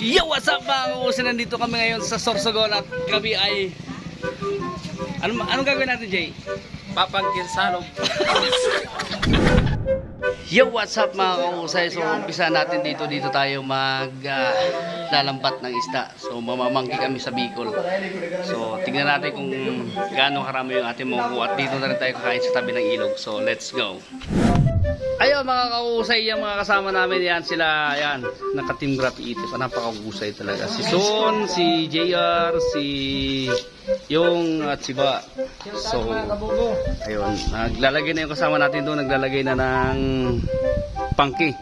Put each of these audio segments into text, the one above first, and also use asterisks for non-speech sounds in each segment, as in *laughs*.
Yo, what's up mga kausin? Nandito kami ngayon sa Sorsogon at gabi ay... Ano, anong gagawin natin, Jay? Papangkin salog. *laughs* Yo, what's up mga kausay? So, umpisa natin dito. Dito tayo mag ah, lalambat ng isda. So, mamamangki kami sa Bicol. So, tingnan natin kung gaano karami yung ating makukuha. At dito na rin tayo kakain sa tabi ng ilog. So, let's go. Ayun mga kausay, yung mga kasama namin yan sila, yan, naka-team graffiti pa, napakausay talaga. Si Son, si JR, si Yung at si Ba. So, ayun, naglalagay na yung kasama natin doon, naglalagay na ng pangki.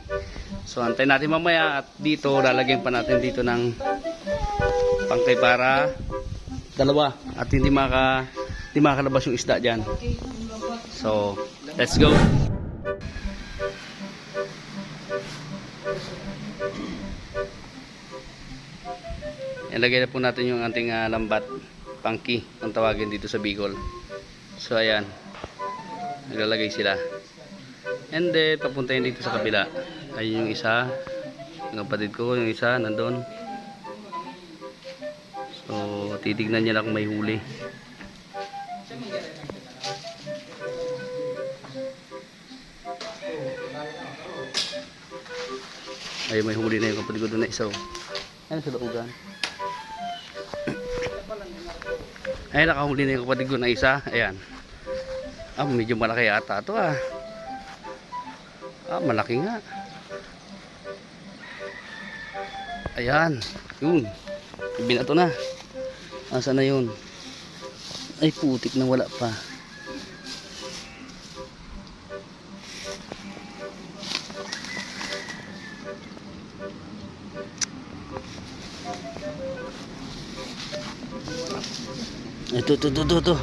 So, antayin natin mamaya at dito, lalagyan pa natin dito ng pangkay para dalawa at hindi maka hindi makalabas yung isda diyan. So, let's go. Ilagay na po natin yung ating ah, lambat pangki ang tawagin dito sa Bicol. So ayan. Naglalagay sila. And then papuntahin dito sa kabila. Ayun yung isa. Yung kapatid ko, yung isa nandun. So titignan niya lang kung may huli. Ay, may huli na yung kapatid ko doon na isa. oh. Ano sa looban? Ay, nakahuli na yung kapatid ko na isa. Ayan. Ah, medyo malaki yata ito ah. Ah, malaki nga. Ayan. Yun. Binato na. Asa na yun? Ay, putik na wala pa. Ito, ito, ito, ito.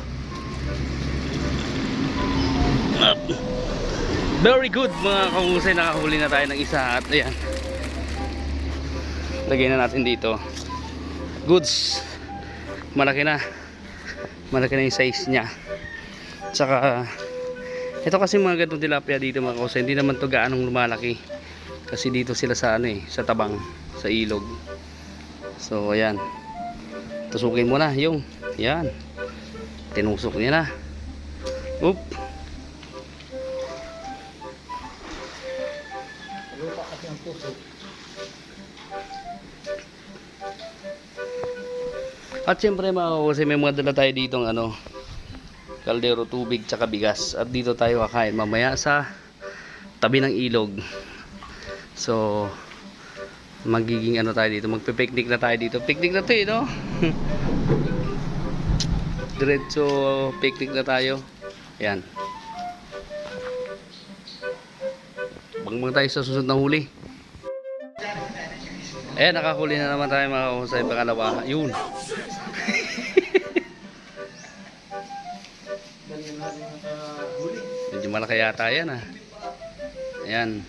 Up. Very good mga kamusay, nakahuli na tayo ng isa at ayan. Lagay na natin dito. Goods. Malaki na. Malaki na yung size niya. Tsaka ito kasi mga ganitong tilapia dito mga kausay, hindi naman to gaanong lumalaki. Kasi dito sila sa ano eh, sa tabang, sa ilog. So ayan. Tusukin mo na yung yan. Tinusok niya na. At syempre mga kasi may mga dala tayo dito ano kaldero tubig tsaka bigas. At dito tayo kakain mamaya sa tabi ng ilog. So magiging ano tayo dito magpe-picnic na tayo dito. Picnic na to eh no *laughs* diretso picnic na tayo. Yan bangbang tayo sa susunod na huli. Eh nakahuli na naman tayo mga kahusay pangalawa yun. *laughs* Medyo malaki yata yan ah. Ayan.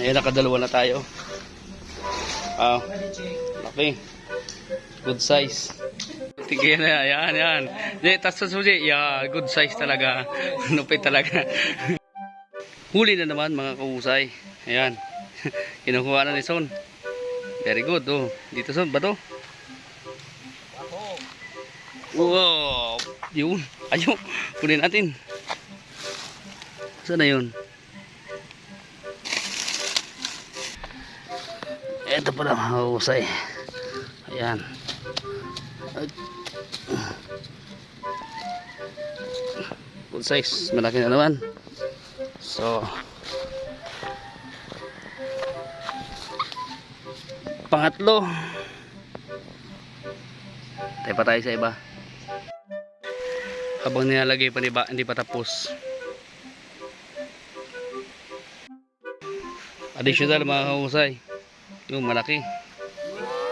Ayan nakadalawa na tayo. Ah laki good size Tigyan na, yan, yan. Di, tas sa susi, yeah, good size talaga. *laughs* Lupit talaga. *laughs* Huli na naman mga kausay. Ayan. *laughs* Kinukuha na ni Son. Very good, oh. Dito Son, ba to? Wow! Yun. Ayun. Kunin natin. Saan na yun? Ito pala mga kausay. Ayan. Full size. Malaki na naman. So. Pangatlo. Tayo pa tayo sa iba. Habang nilalagay pa ni ba, hindi pa tapos. Additional mga kahusay. Yung malaki.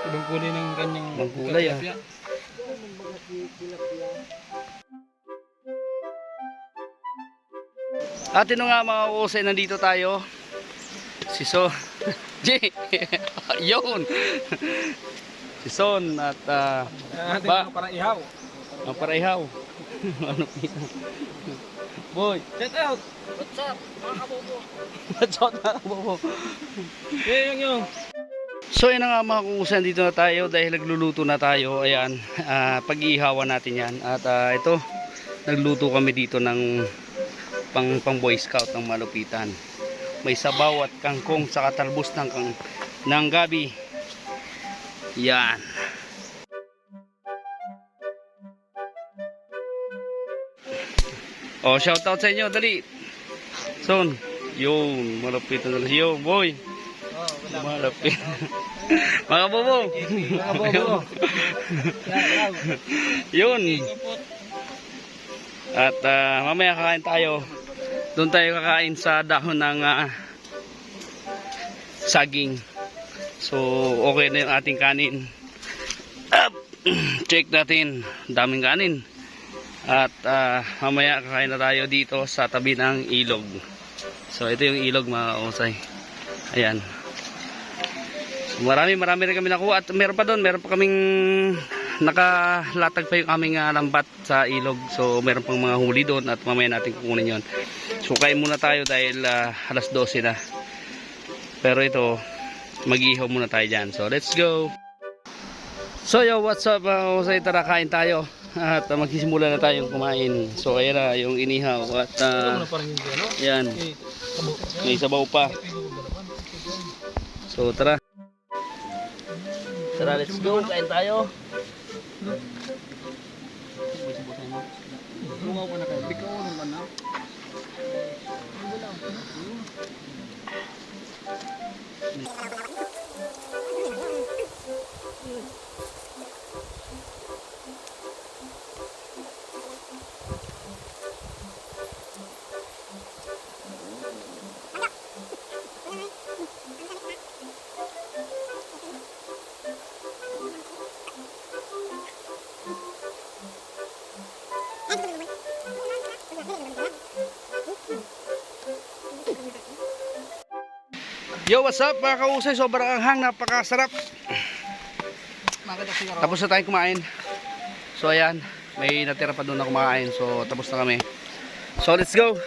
Ibang kulay ng kanyang Ibang kulay, ah. At ito nga mga kusay, nandito tayo. Si Son. *laughs* J. *laughs* Yun. si Son at uh, Ah, Ba- ba? Parang ihaw. ang paraihaw. *laughs* ano Boy, shout out. What's up? Mga kabobo. What's up mga kabobo? Eh, yung yung. So yun nga mga kukusan dito na tayo dahil nagluluto na tayo. Ayan, ah, pag-iihawan natin yan. At ah, ito, nagluto kami dito ng pang, pang boy scout ng malupitan. May sabaw at kangkong sa katalbos ng, kang, ng gabi. Yan. Oh, shout out sa inyo, dali. Son, yun, malupitan na siyo, boy. Malapit. *laughs* Mga bobo. Mga bobo. Yun. At ah, mamaya kakain tayo. Doon tayo kakain sa dahon ng ah, saging. So, okay na yung ating kanin. Up. *clears throat* Check natin. Daming kanin. At ah, mamaya kakain na tayo dito sa tabi ng ilog. So, ito yung ilog mga kausay. Ayan. Marami, marami rin kami nakuha at meron pa doon, meron pa kaming nakalatag pa yung aming ah, lambat sa ilog. So meron pang mga huli doon at mamaya natin kukunin yon. So kain muna tayo dahil ah, alas 12 na. Pero ito, mag-ihaw muna tayo dyan. So let's go! So yo, what's up mga kusay? Tara kain tayo. At uh, magsisimula na tayong kumain. So ayan na yung inihaw at ano? yan, may sabaw pa. So tara. Tara, let's go. Kain tayo. Lumaw pa na kayo. Bikaw na. Thank you. Yo, what's up mga kausay? Sobrang anghang, napakasarap. Tapos na tayong kumain. So ayan, may natira pa doon na kumakain. So tapos na kami. So let's go.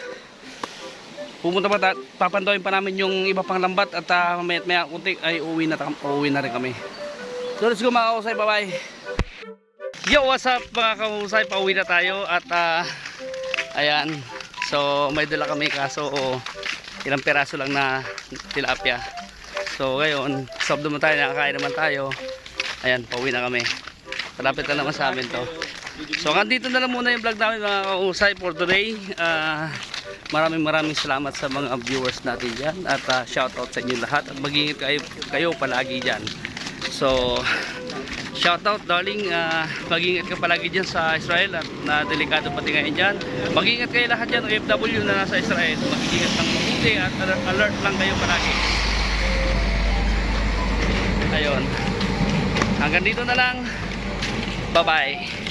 Pupunta pa, ta- pa namin yung iba pang lambat at uh, maya maya kunti ay uwi na, ta- uwi na rin kami. So let's go mga kausay, bye bye. Yo, what's up mga kausay? Pauwi na tayo at ah, ayan. So may dala kami kaso oh, ilang peraso lang na tilapia. So ngayon, stop naman tayo, nakakain naman tayo. Ayan, pauwi na kami. Malapit na naman sa amin to. So hanggang dito na lang muna yung vlog namin mga kausay for today. Ah, maraming maraming salamat sa mga viewers natin dyan. At ah, shout out sa inyo lahat. At mag-ingat kayo, kayo palagi dyan. So, shout out darling. Ah, mag-ingat ka palagi dyan sa Israel at na delikado pati ngayon dyan. Mag-ingat kayo lahat dyan OFW na nasa Israel. Mag-ingat ng mabuti at alert lang kayo palagi. Ayun. Hanggang dito na lang. Bye-bye.